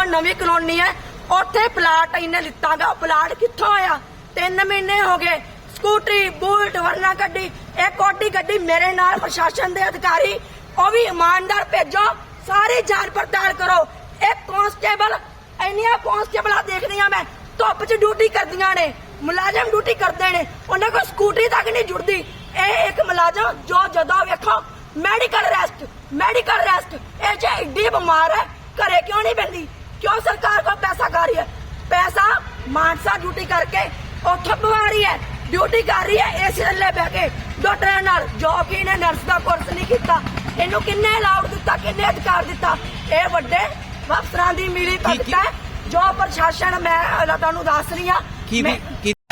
ਉਹ ਨਵੀਂ ਕਲੋਨੀ ਹੈ। ਉੱਥੇ ਪਲਾਟ ਇਹਨੇ ਲਿੱਤਾਗਾ ਉਹ ਪਲਾਟ ਕਿੱਥੋਂ ਆਇਆ? 3 ਮਹੀਨੇ ਹੋ ਗਏ। ਸਕੂਟਰੀ, ਬੁਲਟ, ਵਰਨਾ ਗੱਡੀ ਇਹ ਕੋਡੀ ਗੱਡੀ ਮੇਰੇ ਨਾਲ ਪ੍ਰਸ਼ਾਸਨ ਦੇ ਅਧਿਕਾਰੀ, ਉਹ ਵੀ ਇਮਾਨਦਾਰ ਭੇਜੋ। ਸਾਰੀ ਜਾਂਚ ਪੜਤਾਲ ਕਰੋ। ਇਹ ਕਾਂਸਟੇਬਲ ਇੰਨੀਆਂ ਕਾਂਸਟੇਬਲਾਂ ਦੇਖਦੀਆਂ ਮੈਂ, ਧੁੱਪ 'ਚ ਡਿਊਟੀ ਕਰਦੀਆਂ ਨੇ। ਮੁਲਾਜ਼ਮ ਡਿਊਟੀ ਕਰਦੇ ਨੇ। ਉਹਨਾਂ ਕੋਲ ਸਕੂਟਰੀ ਤੱਕ ਨਹੀਂ ਜੁੜਦੀ। ਇਹ ਇੱਕ ਮੁਲਾਜ਼ਮ ਜੋ ਜਦੋਂ ਵੇਖੋ ਮੈਡੀਕਲ ਰੈਸਟ ਮੈਡੀਕਲ ਰੈਸਟ ਇਹ ਜੇ ਏਡੀ ਬਿਮਾਰ ਹੈ, ਘਰੇ ਕਿਉਂ ਨਹੀਂ ਪੈਂਦੀ ਕਿਉਂ ਸਰਕਾਰ ਕੋਲ ਪੈਸਾ ਖਾ ਰਹੀ ਹੈ? ਪੈਸਾ ਮਾਨਸਾ ਡਿਊਟੀ ਕਰਕੇ ਉੱਥੋਂ ਪਵਾ ਰਹੀ ਹੈ। ਡਿਊਟੀ ਕਰ ਰਹੀ ਹੈ ਇਸ ਥੱਲੇ ਬਹਿ ਕੇ। ਡਾਕਟਰਾਂ ਨਾਲ ਜੋ ਕਿ ਇਹਨੇ ਨਰਸ ਦਾ ਕੋਰਸ ਨਹੀਂ ਕੀਤਾ। ਇਹਨੂੰ ਕਿੰਨੇ ਅਲਾਉਡ ਦਿੱਤਾ ਕਿੰਨੇ ਅਧਿਕਾਰ ਦਿੱਤਾ? ਇਹ ਵੱਡੇ ਅਫਸਰਾਂ ਦੀ ਮਿਲੀ ਭਗਤ ਹੈ। ਜੋ ਪ੍ਰਸ਼ਾਸਨ ਮੈਂ ਤੁਹਾਨੂੰ ਦੱਸ ਰਹੀ ਹਾਂ।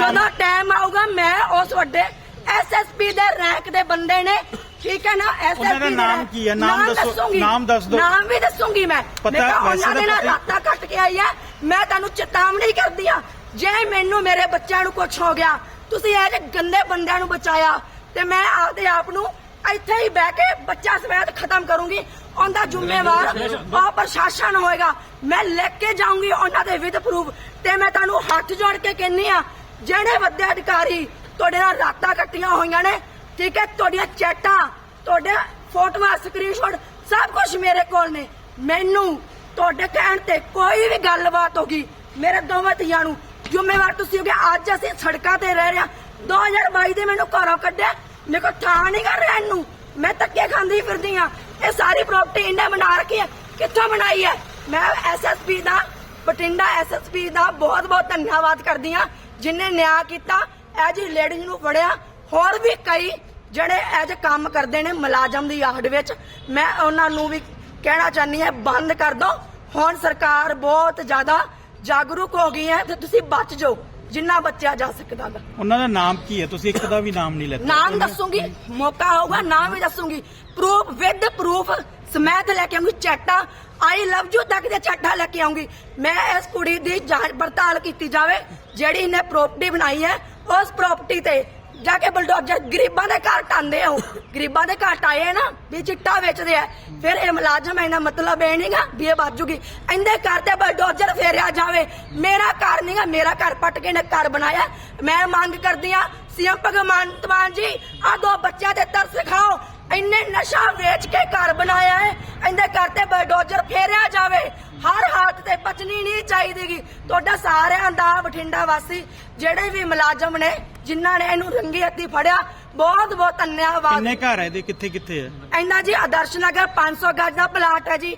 ਜਦੋਂ ਟਾਈਮ ਆਊਗਾ ਮੈਂ ਉਸ ਵੱਡੇ ਐਸਐਸਪੀ ਦੇ ਰੈਂਕ ਦੇ ਬੰਦੇ ਨੇ ਠੀਕ ਹੈ ਨਾ ਐਸਐਸਪੀ ਉਹਨਾਂ ਦਾ ਨਾਮ ਕੀ ਹੈ? ਨਾਮ ਦੱਸੋ-। ਨਾਮ ਦੱਸ ਦਿਓ। ਨਾਮ ਵੀ ਦੱਸੂਗੀ ਮੈਂ ਪਤਾ- ਉਹਨਾਂ ਦੇ ਨਾਲ ਰਾਤਾਂ ਕੱਟ ਕੇ ਆਈ ਹੈ ਮੈਂ ਤੁਹਾਨੂੰ ਚੇਤਾਵਨੀ ਕਰਦੀ ਆ ਜੇ ਮੈਨੂੰ ਮੇਰੇ ਬੱਚਿਆਂ ਨੂੰ ਕੁਝ ਹੋ ਗਿਆ ਤੁਸੀਂ ਇਹ ਜਿਹੇ ਗੰਦੇ ਬੰਦਿਆਂ ਨੂੰ ਬਚਾਇਆ ਤੇ ਮੈਂ ਆਪਦੇ ਆਪ ਨੂੰ ਇੱਥੇ ਹੀ ਬਹਿ ਕੇ ਬੱਚਾ ਸਮੇਤ ਖਤਮ ਕਰੂੰਗੀ ਉਹਦਾ ਜ਼ਿੰਮੇਵਾਰ ਉਹ ਪ੍ਰਸ਼ਾਸਨ ਹੋਏਗਾ ਮੈਂ ਲਿਖ ਕੇ ਜਾਊਂਗੀ ਉਹਨਾਂ ਦੇ ਵਿਦ ਪ੍ਰੂਫ ਤੇ ਮੈਂ ਤੁਹਾਨੂੰ ਹੱਥ ਜੋੜ ਕੇ ਕਹਿੰਨੀ ਆ ਜਿਹੜੇ ਵੱਡੇ ਅਧਿਕਾਰੀ ਤੁਹਾਡੇ ਨਾਲ ਰਾਤਾਂ ਕੱਟੀਆਂ ਹੋਈਆਂ ਨੇ, ਠੀਕ ਹੈ? ਤੁਹਾਡੀਆਂ ਚੈਟਾਂ, ਤੁਹਾਡੇ ਫੋਟੋਆਂ ਸਕਰੀਨਸ਼ਾਟ ਸਭ ਕੁਝ ਮੇਰੇ ਕੋਲ ਨੇ। ਮੈਨੂੰ ਤੁਹਾਡੇ ਕਹਿਣ ਤੇ ਕੋਈ ਵੀ ਗੱਲਬਾਤ ਹੋਗੀ ਮੇਰੇ ਦੋਵਾਂ ਧੀਆਂ ਨੂੰ, ਜ਼ਿੰਮੇਵਾਰ ਤੁਸੀਂ ਹੋਗੇ ਅੱਜ ਅਸੀਂ ਸੜਕਾਂ ਤੇ ਰਹਿ ਰਹੇ 2022 ਦੇ ਮੈਨੂੰ ਘਰੋਂ ਕੱਢਿਆ, ਮੇਰੇ ਕੋਲ ਥਾਂ ਨਹੀਂ ਕਰ ਰਹਿਣ ਇਹਨੂੰ ਮੈਂ ਧੱਕੇ ਖਾਂਦੀ ਫਿਰਦੀ ਆ ਇਹ ਸਾਰੀ ਪ੍ਰਾਪਰਟੀ ਇਹਨੇ ਬਣਾ ਰੱਖੀ ਹੈ। ਕਿੱਥੋਂ ਬਣਾਈ ਹੈ? ਮੈਂ ਐਸਐਸਪੀ ਦਾ, ਬਠਿੰਡਾ ਐਸਐਸਪੀ ਦਾ ਬਹੁਤ ਬਹੁਤ ਧੰਨਵਾਦ ਕਰਦੀ ਆ ਜਿਨੇ ਨਿਆਂ ਕੀਤਾ ਇਹ ਜੀ ਲੇਡੀਜ਼ ਨੂੰ ਫੜਿਆ। ਹੋਰ ਵੀ ਕਈ ਜਿਹੜੇ ਜਿਹੇ ਕੰਮ ਕਰਦੇ ਨੇ ਮੁਲਾਜ਼ਮ ਦੀ ਆਹੜ ਵਿੱਚ। ਮੈਂ ਉਹਨਾਂ ਨੂੰ ਵੀ ਕਹਿਣਾ ਚਾਹਨੀ ਹੈ ਬੰਦ ਕਰ ਦੋ। ਹੁਣ ਸਰਕਾਰ ਬਹੁਤ ਜ਼ਿਆਦਾ ਜਾਗਰੂਕ ਹੋ ਗਈ ਹੈ ਤੇ ਤੁਸੀਂ ਬਚ ਜਾਓ ਜਿੰਨਾ ਬਚਿਆ ਜਾ ਸਕਦਾ ਗਾ ਉਹਨਾਂ ਦਾ ਨਾਮ ਕੀ ਹੈ? ਤੁਸੀਂ ਇੱਕ ਦਾ ਵੀ ਨਾਮ ਨਹੀਂ ਲੈਤਾ। ਨਾਮ ਦੱਸੂਗੀ ਮੌਕਾ ਹੋਊਗਾ ਨਾਮ ਵੀ ਦੱਸੂਗੀ। ਪ੍ਰੂਫ ਵਿਦ ਪ੍ਰੂਫ ਸਮੈਤ ਲੈ ਕੇ ਆਉਂਗੀ ਚੈਟਾ ਆਈ ਲਵ ਯੂ ਤੱਕ ਦੇ ਚੈਟਾ ਲੈ ਕੇ ਆਉਂਗੀ ਮੈਂ ਇਸ ਕੁੜੀ ਦੀ ਜਾਂਚ ਪੜਤਾਲ ਕੀਤੀ ਜਾਵੇ ਜਿਹੜੀ ਇਹਨੇ ਪ੍ਰਾਪਰਟੀ ਬਣਾਈ ਹੈ ਉਸ ਪ੍ਰਾਪਰਟੀ ਤੇ ਜਾ ਕੇ ਬਲਡੋਜ਼ਰ ਗਰੀਬਾਂ ਦੇ ਘਰ ਟਾਂਦੇ ਹੋ ਗਰੀਬਾਂ ਦੇ ਘਰ ਟਾਏ ਨਾ, ਵੀ ਚਿੱਟਾ ਵੇਚਦੇ ਆ। ਫਿਰ ਇਹ ਮੁਲਾਜ਼ਮ ਇਹਨਾਂ ਮਤਲਬ ਇਹ ਨਹੀਂਗਾ ਵੀ ਇਹ ਬਾਜੂਗੀ ਇਹਦੇ ਘਰ ਤੇ ਬਲਡੋਜ਼ਰ ਫੇਰਿਆ ਜਾਵੇ, ਮੇਰਾ ਘਰ ਨਹੀਂਗਾ ਮੇਰਾ ਘਰ ਪੱਟ ਕੇ ਨੇ ਘਰ ਬਣਾਇਆ। ਮੈਂ ਮੰਗ ਕਰਦੀ ਆ ਸੀਐਮ ਭਗਵੰਤ ਮਾਨ ਜੀ ਆ ਦੋ ਬੱਚਿਆਂ ਦੇ ਤਰਸ ਖਾਓ ਇੰਨੇ ਨਸ਼ਾ ਵੇਚ ਕੇ ਘਰ ਬਣਾਇਆ ਹੈ। ਇਹਦੇ ਘਰ ਤੇ ਬਲਡੋਜ਼ਰ ਫੇਰਿਆ ਜਾਵੇ। ਹਰ ਹਾਲਤ ਤੇ ਬਚਣੀ ਨਹੀਂ ਚਾਹੀਦੀਗੀ। ਤੁਹਾਡਾ ਸਾਰਿਆਂ ਦਾ ਬਠਿੰਡਾ ਵਾਸੀ ਜਿਹੜੇ ਵੀ ਮੁਲਾਜ਼ਮ ਨੇ ਜਿਨ੍ਹਾਂ ਨੇ ਇਹਨੂੰ ਰੰਗੀ ਹੱਥੀ ਫੜਿਆ ਬਹੁਤ ਬਹੁਤ ਧੰਨਵਾਦ। ਕਿੰਨੇ ਘਰ ਹੈ ਇਹਦੇ? ਕਿੱਥੇ ਕਿੱਥੇ ਹੈ ਇੰਨਾ ਜੀ ਆਦਰਸ਼ ਨਗਰ 500 ਗਜ ਦਾ ਪਲਾਟ ਹੈ ਜੀ।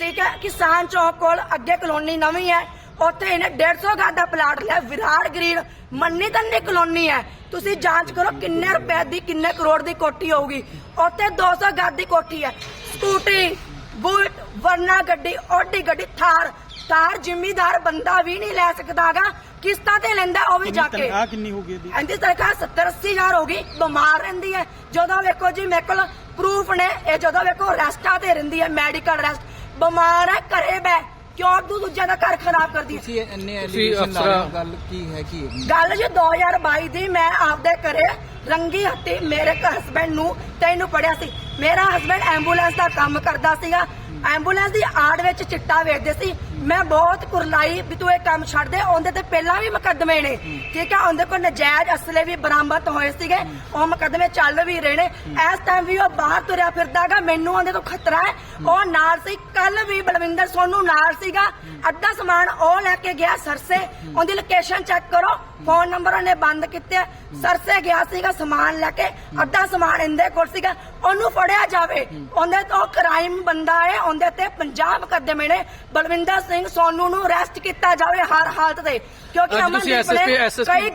ਠੀਕ ਹੈ ਕਿਸਾਨ ਚੌਕ ਕੋਲ ਅੱਗੇ ਕਲੋਨੀ ਨਵੀਂ ਹੈ। ਉੱਥੇ ਇਹਨੇ 150 ਗਜ ਦਾ ਪਲਾਟ ਲਿਆ ਵਿਰਾੜ ਗ੍ਰੀਨ ਮੰਨੀ ਤੰਨੀ ਕਲੋਨੀ ਹੈ। ਤੁਸੀਂ ਜਾਂਚ ਕਰੋ ਕਿੰਨੇ ਰੁਪਏ ਦੀ ਕਿੰਨੇ ਕਰੋੜ ਦੀ ਕੋਠੀ ਹੋਊਗੀ। ਉੱਥੇ 200 ਗਜ ਦੀ ਕੋਠੀ ਹੈ। ਸਕੂਟਰੀ ਬੁਲਟ ਵਰਨਾ ਗੱਡੀ ਓਡੀ ਗੱਡੀ ਥਾਰ। ਥਾਰ ਜ਼ਿਮੀਦਾਰ ਬੰਦਾ ਵੀ ਨਹੀਂ ਲੈ ਸਕਦਾਗਾ। ਕਿਸ਼ਤਾਂ ਤੇ ਲੈਂਦਾ ਉਹ ਵੀ ਜਾ ਕੇ। ਤਨਖਾਹ ਕਿੰਨੀ ਹੋਗੀ ਇਹਦੀ? ਇਹਦੀ ਤਨਖਾਹ 70 80 ਹਜ਼ਾਰ ਹੋ ਗਈ ਬਿਮਾਰ ਰਹਿੰਦੀ ਹੈ। ਜਦੋਂ ਵੇਖੋ ਜੀ ਮੇਰੇ ਕੋਲ ਪ੍ਰੂਫ ਨੇ। ਇਹ ਜਦੋਂ ਵੇਖੋ ਰੈਸਟਾਂ ਤੇ ਰਹਿੰਦੀ ਹੈ ਮੈਡੀਕਲ ਰੈਸਟ ਬਿਮਾਰ ਹੈ ਘਰੇ ਬੈ ਕਿਉਂ ਤੂੰ ਦੂਜਿਆਂ ਦਾ ਘਰ ਖਰਾਬ ਕਰਦੀ ਹੈ? ਤੁਸੀਂ ਇੰਨੇ ਐਲੀਗੇਸ਼ਨ ਲਾ ਰਹੇ ਹੋ, ਗੱਲ ਕੀ ਹੈ ਕੀ ਹੈ? ਗੱਲ ਜੀ 2022 ਦੀ ਮੈਂ ਆਪਦੇ ਘਰੇ ਰੰਗੀ ਹੱਤੀ ਮੇਰੇ ਹਸਬੰਡ ਨੂੰ ਤੈਨੂੰ ਪੜਿਆ ਸੀ। ਮੇਰਾ ਹਸਬੰਡ ਐਂਬੂਲੈਂਸ ਦਾ ਕੰਮ ਕਰਦਾ ਸੀਗਾ ਐਂਬੂਲੈਂਸ ਦੀ ਆੜ ਵਿੱਚ ਚਿੱਟਾ ਵੇਚਦੇ ਸੀ। ਮੈਂ ਬਹੁਤ ਕੁਰਲਾਈ ਵੀ ਤੂੰ ਇਹ ਕੰਮ ਛੱਡ ਦੇ ਉਹਦੇ ਤੇ ਪਹਿਲਾਂ ਵੀ ਮੁਕੱਦਮੇ ਨੇ। ਠੀਕ ਆ ਉਹਦੇ ਕੋਲ ਨਜਾਇਜ਼ ਅਸਲੇ ਵੀ ਬਰਾਮਦ ਹੋਏ ਸੀਗੇ। ਉਹ ਮੁਕੱਦਮੇ ਚੱਲ ਵੀ ਰਹੇ ਨੇ। ਇਸ ਟਾਈਮ ਵੀ ਉਹ ਬਾਹਰ ਤੁਰਿਆ ਫਿਰਦਾਗਾ ਮੈਨੂੰ ਉਹਦੇ ਤੋਂ ਖਤਰਾ ਹੈ। ਉਹ ਨਾਲ ਸੀ ਕੱਲ ਵੀ ਬਲਵਿੰਦਰ ਸੋਨੂ ਨਾਲ ਸੀਗਾ। ਅੱਧਾ ਸਮਾਨ ਉਹ ਲੈ ਕੇ ਗਿਆ ਸਰਸੇ। ਉਹਦੀ ਲੋਕੇਸ਼ਨ ਚੈੱਕ ਕਰੋ। ਫੋਨ ਨੰਬਰ ਉਹਨੇ ਬੰਦ ਕੀਤੇ। ਸਰਸੇ ਗਿਆ ਸੀਗਾ ਸਮਾਨ ਲੈ ਕੇ। ਅੱਧਾ ਸਮਾਨ ਇਹਦੇ ਕੋਲ ਸੀਗਾ। ਉਹਨੂੰ ਫੜਿਆ ਜਾਵੇ। ਉਹਦੇ ਤੋਂ ਕ੍ਰਾਈਮ ਬੰਦਾ ਹੈ ਉਹਦੇ ਤੇ 50 ਮੁਕੱਦਮੇ ਨੇ ਬਲਵਿੰਦਰ ਸਿੰਘ ਸੋਨੂ ਨੂੰ ਅਰੈਸਟ ਕੀਤਾ ਜਾਵੇ ਹਰ ਹਾਲਤ ਤੇ। ਕਿਉਂਕਿ ਅਮਨਦੀਪ ਨੇ ਕਈ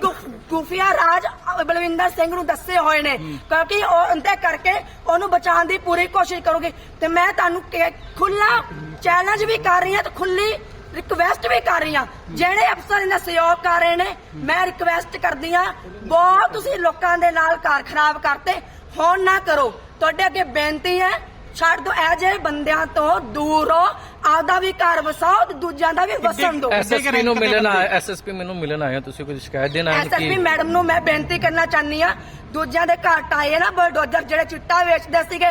ਗੁਫੀਆ ਰਾਜ ਬਲਵਿੰਦਰ ਸਿੰਘ ਨੂੰ ਦੱਸੇ ਹੋਏ ਨੇ। ਕਿਉਂਕਿ ਉਹ ਅੰਤੇ ਕਰਕੇ ਉਹਨੂੰ ਬਚਾਉਣ ਦੀ ਪੂਰੀ ਕੋਸ਼ਿਸ਼ ਕਰੂਗੀ। ਤੇ ਮੈਂ ਤੁਹਾਨੂੰ ਖੁੱਲਾ ਚੈਲੰਜ ਵੀ ਕਰ ਰਹੀ ਹਾਂ ਤੇ ਖੁੱਲੀ ਰਿਕਵੈਸਟ ਵੀ ਕਰ ਰਹੀ ਹਾਂ। ਜਿਹੜੇ ਅਫਸਰ ਇਹਨਾਂ ਸਹਿਯੋਗ ਕਰ ਰਹੇ ਨੇ ਮੈਂ ਰਿਕਵੈਸਟ ਕਰਦੀ ਹਾਂ ਬਹੁਤ ਤੁਸੀਂ ਲੋਕਾਂ ਦੇ ਨਾਲ ਘਰ ਖਰਾਬ ਕਰਤੇ। ਹੁਣ ਨਾ ਕਰੋ। ਤੁਹਾਡੇ ਅੱਗੇ ਬੇਨਤੀ ਹੈ ਛੱਡ ਦੋ ਇਹ ਜਿਹੇ ਬੰਦਿਆਂ ਤੋਂ ਦੂਰ ਰਹੋ ਆਪਦਾ ਵੀ ਘਰ ਵਸਾਓ ਤੇ ਦੂਜਿਆਂ ਦਾ ਵੀ ਵਸਣ ਦਿਓ ਐਸਐਸਪੀ ਨੂੰ ਮਿਲਣ ਆਇਆ ਐਸਐਸਪੀ ਮੈਨੂੰ ਮਿਲਣ ਆਇਆ ਤੁਸੀਂ ਕੋਈ ਸ਼ਿਕਾਇਤ ਦੇਣ ਆਏ ਐਸਐਸਪੀ ਮੈਡਮ ਨੂੰ ਮੈਂ ਬੇਨਤੀ ਕਰਨਾ ਚਾਹਨੀ ਆ ਦੂਜਿਆਂ ਦੇ ਘਰ ਟਾਏ ਨਾ ਬਲਡੋਜ਼ਰ ਜਿਹੜੇ ਚਿੱਟਾ ਵੇਚਦੇ ਸੀਗੇ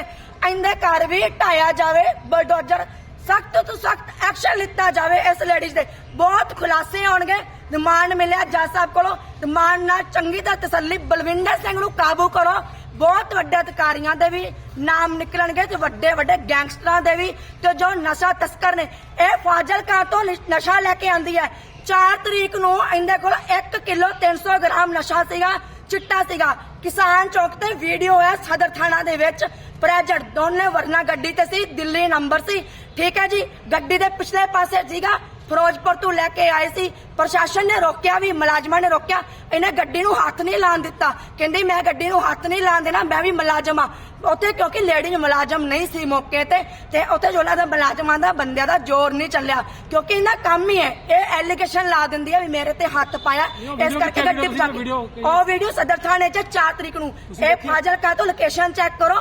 ਇਹਦੇ ਘਰ ਵੀ ਢਾਇਆ ਜਾਵੇ ਬਲਡੋਜ਼ਰ ਸਖਤ ਤੋਂ ਸਖਤ ਐਕਸ਼ਨ ਲਿੱਤਾ ਜਾਵੇ ਇਸ ਲੇਡੀਜ਼ ਦੇ। ਬਹੁਤ ਖੁਲਾਸੇ ਆਉਣਗੇ ਰਿਮਾਂਡ ਮਿਲਿਆ ਜੱਜ ਸਾਹਿਬ ਕੋਲੋਂ ਰਿਮਾਂਡ ਨਾਲ ਚੰਗੀ ਤਰ੍ਹਾਂ ਤਸੱਲੀ ਬਲਵਿੰਦਰ ਸਿੰਘ ਨੂੰ ਕਾਬੂ ਕਰੋ ਬਹੁਤ ਵੱਡੇ ਅਧਿਕਾਰੀਆਂ ਦੇ ਵੀ ਨਾਮ ਨਿਕਲਣਗੇ ਤੇ ਵੱਡੇ ਵੱਡੇ ਗੈਂਗਸਟਰਾਂ ਦੇ ਵੀ ਤੇ ਜੋ ਨਸ਼ਾ ਤਸਕਰ ਨੇ, ਇਹ ਫਾਜ਼ਿਲਕਾ ਤੋਂ ਨਸ਼ਾ ਲੈ ਕੇ ਆਂਦੀ ਹੈ। 4 ਤਰੀਕ ਨੂੰ ਇਹਦੇ ਕੋਲ 1 ਕਿਲੋ 300 ਗ੍ਰਾਮ ਨਸ਼ਾ ਸੀਗਾ, ਚਿੱਟਾ ਸੀਗਾ। ਕਿਸਾਨ ਚੌਕ ਤੇ ਵੀਡੀਓ ਹੈ ਸਦਰ ਥਾਣਾ ਦੇ ਵਿੱਚ। ਪ੍ਰੈਜੈਂਟ ਦੋਨੇ ਵਰਨਾ ਗੱਡੀ ਤੇ ਸੀ, ਦਿੱਲੀ ਨੰਬਰ ਸੀ। ਠੀਕ ਹੈ ਜੀ, ਗੱਡੀ ਦੇ ਪਿਛਲੇ ਪਾਸੇ ਸੀਗਾ। ਫਿਰੋਜ਼ਪੁਰ ਤੋਂ ਲੈ ਕੇ ਆਏ ਸੀ। ਪ੍ਰਸ਼ਾਸਨ ਨੇ ਰੋਕਿਆ ਵੀ ਮੁਲਾਜ਼ਮਾਂ ਨੇ ਰੋਕਿਆ। ਇਹਨੇ ਗੱਡੀ ਨੂੰ ਹੱਥ ਨਹੀਂ ਲਾਣ ਦਿੱਤਾ। ਕਹਿੰਦੀ ਮੈਂ ਗੱਡੀ ਨੂੰ ਹੱਥ ਨਹੀਂ ਲਾਣ ਦੇਣਾ ਮੈਂ ਵੀ ਮੁਲਾਜ਼ਮ ਆ ਉੱਥੇ ਕਿਉਂਕਿ ਲੇਡੀ ਮੁਲਾਜ਼ਮ ਨਹੀਂ ਸੀ ਮੌਕੇ ਤੇ ਤੇ ਉੱਥੇ ਜੋ ਦਾ ਮੁਲਾਜ਼ਮਾਂ ਦਾ ਬੰਦਿਆਂ ਦਾ ਜ਼ੋਰ ਨਹੀਂ ਚੱਲਿਆ। ਕਿਉਂਕਿ ਇਹਨਾਂ ਕੰਮ ਹੀ ਹੈ। ਇਹ ਐਲੀਗੇਸ਼ਨ ਲਾ ਦਿੰਦੀ ਹੈ ਵੀ ਮੇਰੇ ਤੇ ਹੱਥ ਪਾਇਆ। ਇਸ ਕਰਕੇ ਗੱਡੀ ਉਹ ਵੀਡੀਓ ਸਦਰ ਥਾਣੇ 'ਚ 4 ਤਰੀਕ ਨੂੰ। ਇਹ ਫਾਜ਼ਿਲਕਾ ਤੋਂ ਲੋਕੇਸ਼ਨ ਚੈੱਕ ਕਰੋ।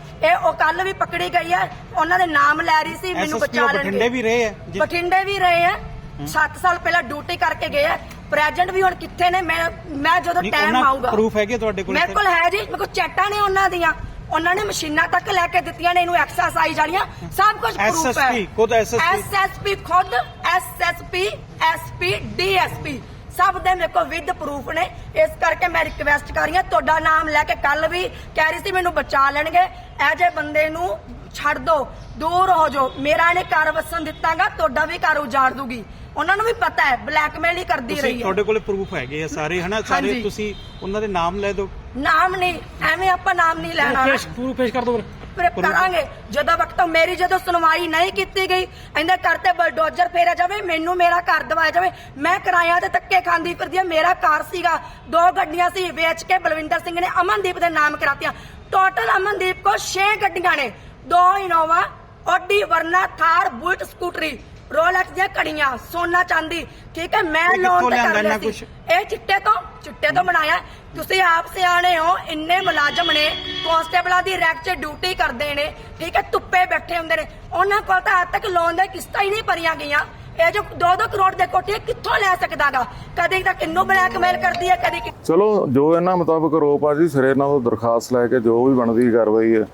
ਇਹ ਉਹ ਕੱਲ ਵੀ ਪਕੜੀ ਗਈ ਹੈ ਉਹਨਾਂ ਦੇ ਨਾਮ ਲੈ ਰਹੀ ਸੀ ਮੈਨੂੰ ਐਸਐਸਪੀ ਬਚਾ ਬਠਿੰਡੇ ਲੈਣਗੇ ਵੀ ਰਹੇ ਜੀ। ਬਠਿੰਡੇ ਵੀ ਰਹੇ ਆ 7 ਸਾਲ ਪਹਿਲਾਂ ਡਿਊਟੀ ਕਰਕੇ ਗਏ ਆ ਪ੍ਰੈਜ਼ੈਂਟ ਵੀ ਹੁਣ ਕਿੱਥੇ ਨੇ ਮੈਂ ਮੈਂ ਜਦੋਂ ਟਾਈਮ ਆਊਗਾ। proof ਹੈਗੇ ਤੁਹਾਡੇ ਕੋਲ ਮੇਰੇ ਕੋਲ ਹੈ ਜੀ ਮੇਰੇ ਕੋਲ ਚੈਟਾਂ ਨੇ ਉਹਨਾਂ ਦੀਆਂ। ਉਹਨਾਂ ਨੇ ਮਸ਼ੀਨਾਂ ਤੱਕ ਲੈ ਕੇ ਦਿੱਤੀਆਂ ਨੇ ਇਹਨੂੰ ਐਕਸਰਸਾਈਜ਼ ਵਾਲੀਆਂ। ਸਭ ਕੁਝ ਪ੍ਰੂਫ ਹੈ। SSP, ਖੁਦ ਐਸਐਸਪੀ ਖੁਦ ਐਸਐਸਪੀ ਐਸਪੀ ਡੀਐਸਪੀ ਸਭ ਦੇ ਮੇਰੇ ਕੋਲ ਵਿਦ ਪ੍ਰੂਫ ਨੇ। ਇਸ ਕਰਕੇ ਮੈਂ ਰਿਕਵੈਸਟ ਕਰ ਰਹੀ ਹਾਂ ਤੁਹਾਡਾ ਨਾਮ ਲੈ ਕੇ ਕੱਲ ਵੀ ਕਹਿ ਰਹੀ ਸੀ ਮੈਨੂੰ ਬਚਾ ਲੈਣਗੇ। ਇਹ ਜੇ ਬੰਦੇ ਨੂੰ ਛੱਡ ਦੋ ਦੂਰ ਹੋ ਜਾਓ। ਮੇਰਾ ਇਹਨੇ ਘਰ ਵਸਣ ਦਿੱਤਾਗਾ ਤੁਹਾਡਾ ਵੀ ਘਰ ਉਜਾੜ ਦੂਗੀ। ਉਹਨਾਂ ਨੂੰ ਵੀ ਪਤਾ ਹੈ ਬਲੈਕਮੇਲ ਹੀ ਕਰਦੀ ਰਹੀ ਹੈ। ਤੁਹਾਡੇ ਕੋਲੇ ਪ੍ਰੂਫ ਹੈਗੇ ਆ ਸਾਰੇ ਹਨਾ? ਸਾਰੇ। ਤੁਸੀਂ ਉਹਨਾਂ ਦੇ ਨਾਮ ਲੈ ਦਿਓ। ਨਾਮ ਨਹੀਂ ਐਵੇਂ ਆਪਾਂ ਨਾਮ ਨਹੀਂ ਲੈਣਾ। ਪੂਰੂ ਪੇਸ਼ ਕਰ ਦਿਓ ਫਿਰ। ਕਰਾਂਗੇ ਜਦੋਂ ਵਕਤ ਮੇਰੀ ਜਦੋਂ ਸੁਣਵਾਈ ਨਹੀਂ ਕੀਤੀ ਗਈ ਇਹਦੇ ਘਰ ਤੇ ਬਲਡੋਜ਼ਰ ਫੇਰਿਆ ਜਾਵੇ ਮੈਨੂੰ ਮੇਰਾ ਘਰ ਦਵਾਇਆ ਜਾਵੇ। ਮੈਂ ਕਿਰਾਇਆ ਤੇ ਧੱਕੇ ਖਾਂਦੀ ਫਿਰਦੀ ਆ ਮੇਰਾ ਘਰ ਸੀਗਾ ਦੋ ਗੱਡੀਆਂ ਸੀ ਵੇਚ ਕੇ ਬਲਵਿੰਦਰ ਸਿੰਘ ਨੇ ਅਮਨਦੀਪ ਦੇ ਨਾਮ ਕਰਾਤੀਆਂ। ਟੋਟਲ ਅਮਨਦੀਪ ਕੋ 6 ਗੱਡੀਆਂ ਨੇ ਦੋ Innova Audi Verna Thar bullet scooty Rolex ਦੀਆਂ ਘੜੀਆਂ ਸੋਨਾ ਚਾਂਦੀ। ਠੀਕ ਹੈ ਮੈਂ ਲੋਨ ਤੇ ਕਰ ਲਿਆ ਸੀ? ਇਹ ਚਿੱਟੇ ਤੋਂ ਚਿੱਟੇ ਤੋਂ ਬਣਾਇਆ। ਤੁਸੀਂ ਆਪ ਸਿਆਣੇ ਹੋ ਇੰਨੇ ਮੁਲਾਜ਼ਮ ਨੇ ਕਾਂਸਟੇਬਲਾਂ ਦੀ ਰੈਕ 'ਚ ਡਿਊਟੀ ਕਰਦੇ ਨੇ ਠੀਕ ਹੈ ਧੁੱਪੇ ਬੈਠੇ ਹੁੰਦੇ ਨੇ। ਉਹਨਾਂ ਕੋਲ ਤਾਂ ਅੱਜ ਤੱਕ ਲੋਨ ਦੇ ਕਿਸ਼ਤਾਂ ਹੀ ਨਹੀਂ ਭਰੀਆਂ ਗਈਆਂ। ਇਹ ਜੋ 2-2 ਕਰੋੜ ਦੇ ਕੋਠੇ ਕਿੱਥੋਂ ਲੈ ਸਕਦਾਗਾ? ਕਦੇ ਤਾਂ ਕਿੰਨੂੰ ਬਲੈਕਮੇਲ ਕਰਦੀ ਹੈ ਕਦੇ ਚਲੋ ਜੋ ਇਹਨਾਂ ਮੁਤਾਬਕ ਰੋਪ ਆ ਜੀ ਸਿਰੇ ਇਹਨਾਂ ਤੋਂ ਦਰਖਾਸਤ ਲੈ ਕੇ ਜੋ ਵੀ ਬਣਦੀ ਕਾਰਵਾਈ ਹੈ।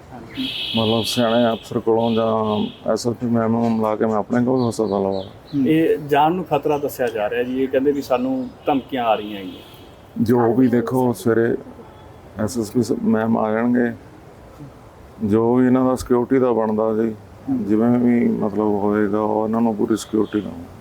ਮਤਲਬ ਸਿਆਣੇ ਅਫਸਰ ਕੋਲੋਂ ਜਾਂ ਐਸਐਸਪੀ ਮੈਮ ਨੂੰ ਮਿਲਾ ਕੇ ਮੈਂ ਆਪਣੇ ਕੋਲ ਹਸਪਤਾਲ ਲਵਾ ਇਹ ਜਾਨ ਨੂੰ ਖਤਰਾ ਦੱਸਿਆ ਜਾ ਰਿਹਾ ਜੀ। ਇਹ ਕਹਿੰਦੇ ਵੀ ਸਾਨੂੰ ਧਮਕੀਆਂ ਆ ਰਹੀਆਂ ਹੈਗੀਆਂ। ਜੋ ਵੀ ਦੇਖੋ, ਸਵੇਰੇ ਐਸਐਸਪੀ ਮੈਮ ਆ ਜਾਣਗੇ। ਜੋ ਵੀ ਇਹਨਾਂ ਦਾ ਸਿਕਿਉਰਿਟੀ ਦਾ ਬਣਦਾ ਜੀ, ਜਿਵੇਂ ਵੀ ਮਤਲਬ ਹੋਏਗਾ, ਉਹ ਇਹਨਾਂ ਨੂੰ ਪੂਰੀ ਸਿਕਿਉਰਿਟੀ ਦਵਾਂਗੇ